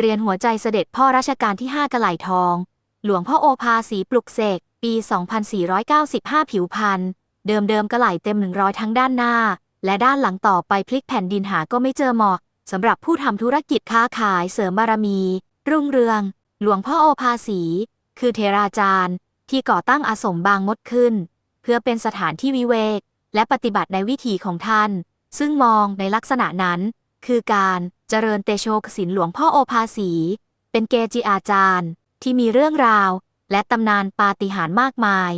เรียนหัวใจเสด็จพ่อรัชกาลที่ 5กระไหลทอง หลวงพ่อโอภาสีปลุกเสก ปี 2495 ผิวพันธ์เดิมเดิมๆกระไหลเต็ม 100 ทั้งด้านหน้า และด้านหลังต่อไปพลิกแผ่นดินหาก็ไม่เจอหมาะสำหรับผู้ทำธุรกิจค้าขายเสริมบารมี รุ่งเรือง หลวงพ่อโอภาสี คือเทราจารย์ ที่ก่อตั้งอาสมบางมดขึ้น เพื่อเป็นสถานที่วิเวก และปฏิบัติในวิถีของท่าน ซึ่งมองในลักษณะนั้น คือการ เจริญเตโชกสินหลวงพ่อโอภาสี เป็นเกจิอาจารย์ ที่มีเรื่องราว และตำนานปาฏิหาริย์มากมาย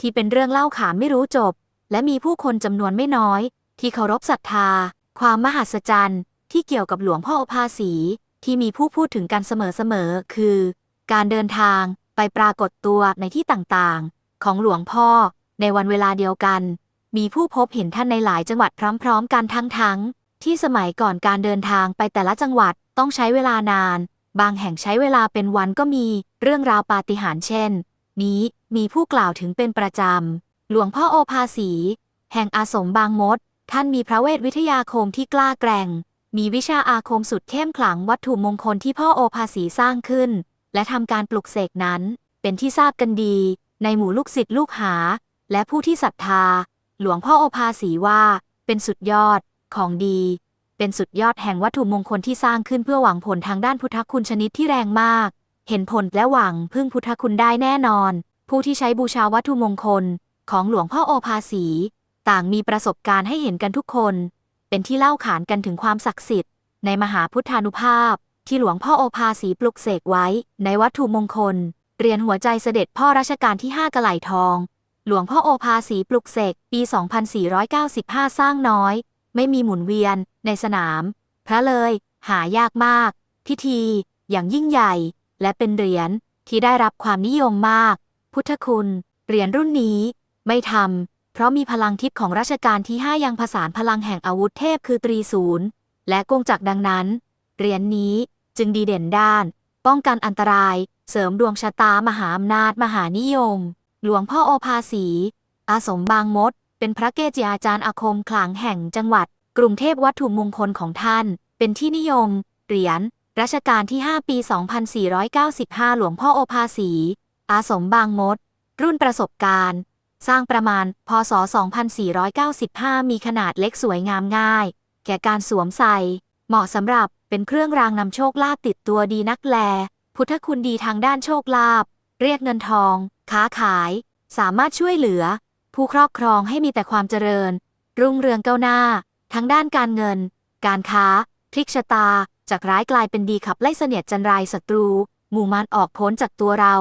ที่เป็นเรื่องเล่าขานไม่รู้จบ และมีผู้คนจำนวนไม่น้อย ที่เคารพศรัทธา ความมหัศจรรย์ ที่เกี่ยวกับหลวงพ่อโอภาสี ที่มีผู้พูดถึงกันเสมอๆคือ การเดินทางไปปรากฏตัวในที่ต่างๆ ของหลวงพ่อในวันเวลาเดียวกัน มีผู้พบเห็นท่านในหลายจังหวัดพร้อม ๆ กันทั้งๆ ที่สมัยก่อนการเดินทางไปแต่ละจังหวัดต้องใช้เวลานาน บางแห่งใช้เวลาเป็นวันก็มีเรื่องราวปาฏิหาริย์เช่น นี้มีผู้กล่าวถึงเป็นประจำ หลวงพ่อโอภาสี แห่งอาสมบางมด ท่านมีพระเวทวิทยาคมที่กล้าแกร่ง มีวิชาอาคมสุดเข้มขลังวัตถุมงคลที่พ่อโอภาสีสร้างขึ้น และทำการปลุกเสกนั้น เป็นที่ทราบกันดี ในหมู่ลูกศิษย์ลูกหา และผู้ที่ศรัทธา หลวงพ่อโอภาสีว่า เป็นสุดยอด ของดี เป็นสุดยอดแห่งวัตถุมงคลที่สร้างขึ้นเพื่อหวังผลทางด้านพุทธคุณชนิดที่แรงมาก เห็นผลและหวังพึ่งพุทธคุณได้แน่นอน ผู้ที่ใช้บูชาวัตถุมงคลของหลวงพ่อโอภาสี ต่างมีประสบการณ์ให้เห็นกันทุกคน เป็นที่เล่าขานกันถึงความศักดิ์สิทธิ์ ในมหาพุทธานุภาพ ที่หลวงพ่อโอภาสีปลุกเสกไว้ ในวัตถุมงคลเรียนหัวใจเสด็จพ่อรัชกาลที่ 5กระไหลทอง หลวงพ่อโอภาสีปลุกเสกปี 2495 สร้างน้อย ไม่มีหมุนเวียน ในสนาม พระเลย หายากมาก พิธี อย่างยิ่งใหญ่ และเป็นเหรียญที่ได้รับความนิยมมาก พุทธคุณ เหรียญรุ่นนี้ ไม่ทำเพราะมีพลังทิพย์ของรัชกาลที่5ยังผสานพลังแห่งอาวุธเทพคือตรีศูนย์และกงจักรดังนั้น เหรียญนี้จึงดีเด่นด้าน ป้องกันอันตราย เสริมดวงชะตามหาอำนาจมหานิยม หลวงพ่อโอภาสี อาสมบางมด เป็นพระเกจิอาจารย์อาคมขลังแห่งจังหวัด กรุงเทพวัตถุมงคลของท่าน เป็นที่นิยม เหรียญรัชกาลที่ 5 ปี 2495 หลวงพ่อโอภาสี อาสมบางมด รุ่นประสบการณ์ สร้างประมาณ พศ 2495 มีขนาดเล็กสวยงามง่าย แก่การสวมใส่ เหมาะสำหรับเป็นเครื่องรางนำโชคลาภติดตัวดีนักแล พุทธคุณดีทางด้านโชคลาภ เรียกเงินทอง ค้าขาย สามารถช่วยเหลือ ผู้ครอบครองให้มีแต่ความเจริญ รุ่งเรืองก้าวหน้า ทั้งด้านการเงิน การค้า พลิกชะตา จากร้ายกลายเป็นดีขับไล่เสนียดจันไรศัตรู หมู่มารออกพ้นจากตัวเรา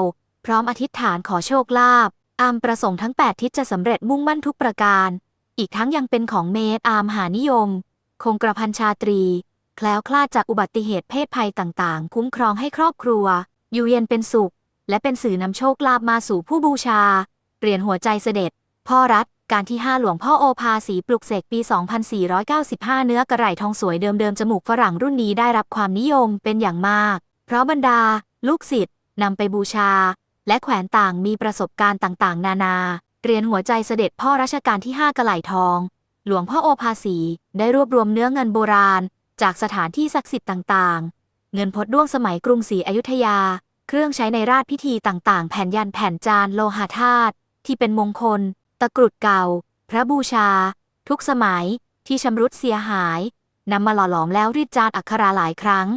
พร้อมอธิษฐานขอโชคลาภอามประสงค์ทั้ง 8 ทิศจะสำเร็จมุ่งมั่นทุกประการ อีกทั้งยังเป็นของเมตอามหานิยม คงกระพันชาตรี แคล้วคลาดจากอุบัติเหตุเพศภัยต่างๆ คุ้มครองให้ครอบครัว อยู่เย็นเป็นสุข และเป็นสื่อนำโชคลาภมาสู่ผู้บูชา เปลี่ยนหัวใจเสด็จ พ่อรัฐการที่ 5 หลวงพ่อโอภาสีปลุกเสกปี 2495 เนื้อกระไหล่ทองสวยเดิมๆจมูกฝรั่งรุ่นนี้ได้รับความนิยมเป็นอย่างมาก เพราะบรรดา ลูกศิษย์นำไปบูชา และแขวนต่างมีประสบการณ์ต่างๆ นานา เรียนหัวใจเสด็จพ่อรัชกาลที่ 5 กระไหล่ทอง หลวงพ่อโอภาสีได้รวบรวมเนื้อเงินโบราณ จากสถานที่ศักดิ์สิทธิ์ต่างๆ เงินพดด้วงสมัยกรุงศรีอยุธยา เครื่องใช้ในราชพิธีต่างๆ แผ่นยันแผ่นจานโลหะธาตุที่เป็นมงคล ตะกรุดเก่า พระบูชา ทุกสมัยที่ชำรุดเสียหายนำมาหล่อหลอมแล้วรีดจานอักขราหลายครั้ง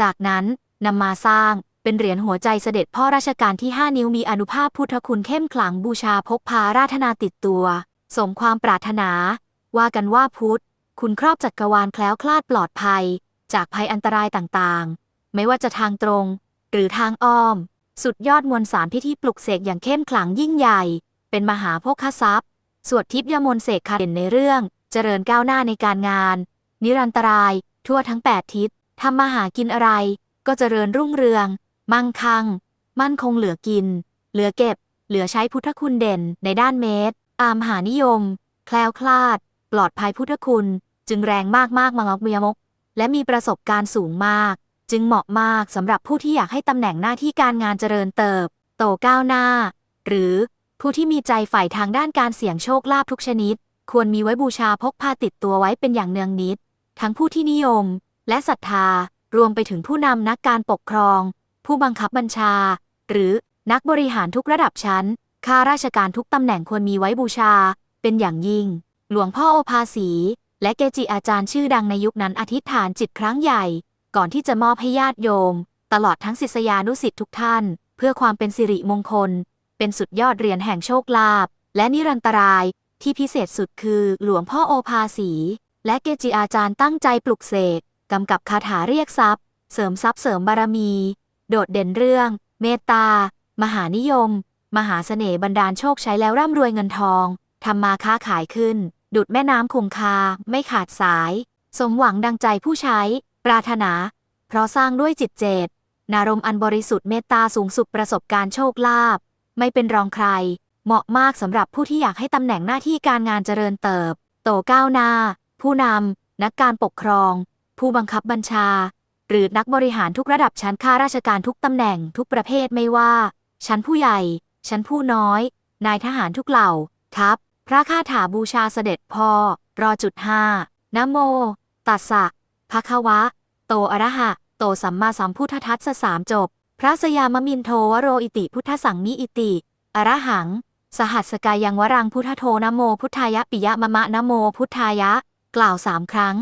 จากนั้นนำมาสร้างเป็นเหรียญหัวใจเสด็จพ่อราชการที่ 5 นิ้วมีอนุภาพพุทธคุณเข้มขลังบูชาพกพาราธนาติดตัว สมความปรารถนา ว่ากันว่าพุทธ คุณครอบจักรวาลแคล้วคลาดปลอดภัย จากภัยอันตรายต่างๆ ไม่ว่าจะทางตรง หรือทางอ้อม สุดยอดมวลสารพิธีปลุกเสกอย่างเข้มขลังยิ่งใหญ่ เป็นมหาโภคทรัพย์ สวดทิพยมนเสกคาเด่นในเรื่อง เจริญก้าวหน้าในการงาน นิรันตราย ทั่วทั้ง 8 ทิศทำมาหากินอะไร ก็เจริญรุ่งเรือง มั่งคั่ง มั่นคงเหลือกิน เหลือเก็บ เหลือใช้พุทธคุณเด่นในด้านเมตร อามหานิยม แคล้วคลาด ปลอดภัยพุทธคุณ จึงแรงมากมากมังอกเมียมก และมีประสบการณ์สูงมาก จึงเหมาะมากสำหรับผู้ที่อยากให้ตำแหน่งหน้าที่การงานเจริญเติบ โตก้าวหน้า หรือ ผู้ที่มีใจใฝ่ทางด้านการเสี่ยงโชคลาภทุกชนิด ควรมีไว้บูชาพกพาติดตัวไว้เป็นอย่างเนืองนิด ทั้งผู้ที่นิยม และศรัทธา รวมไปถึงผู้นำนักการปกครอง ผู้บังคับบัญชา หรือนักบริหารทุกระดับชั้น ข้าราชการทุกตำแหน่งควรมีไว้บูชา เป็นอย่างยิ่ง หลวงพ่อโอภาสี และเกจิอาจารย์ชื่อดังในยุคนั้นอธิษฐานจิตครั้งใหญ่ ก่อนที่จะมอบให้ญาติโยม ตลอดทั้งศิษยานุสิษย์ทุกท่าน เพื่อความเป็นสิริมงคล เป็นสุดยอดเหรียญแห่งโชคลาภและนิรันตรายที่พิเศษสุดคือหลวงพ่อโอภาสี และเกจิอาจารย์ตั้งใจปลุกเสกกำกับคาถาเรียกทรัพย์ เสริมทรัพย์เสริมบารมี โดดเด่นเรื่อง เมตตา มหานิยม มหาเสน่ห์บันดาลโชคใช้แล้วร่ำรวยเงินทองทำมาค้าขายขึ้น ดุดแม่น้ำคงคา ไม่ขาดสาย สมหวังดังใจผู้ใช้ ปรารถนา เพราะสร้างด้วยจิตเจตนารมณ์อันบริสุทธิ์เมตตาสูงสุดประสบการ์โชคลาภ ไม่เป็นรองใคร เหมาะมากสำหรับผู้ที่อยากให้ตำแหน่งหน้าที่การงานเจริญเติบ โตก้าวหน้า ผู้นำนักการปกครอง ผู้บังคับบัญชา หรือนักบริหารทุกระดับชั้นข้าราชการทุกตำแหน่งทุกประเภทไม่ว่า ชั้นผู้ใหญ่ ชั้นผู้น้อย นายทหารทุกเหล่าทัพพระคาถาบูชาเสด็จพ่อรอจุดห้านโม ตัสสะภะคะวะ โตอะระหะ โตสัมมาสัมพุทธทัสสะสามจบ พระสยามมินโทวโรอิติพุทธสังนิอิติอะระหัง สหัสกายังวรังพุทธโทนโมพุทธายะปิยะมะมะนโมพุทธายะ กล่าวสามครั้ง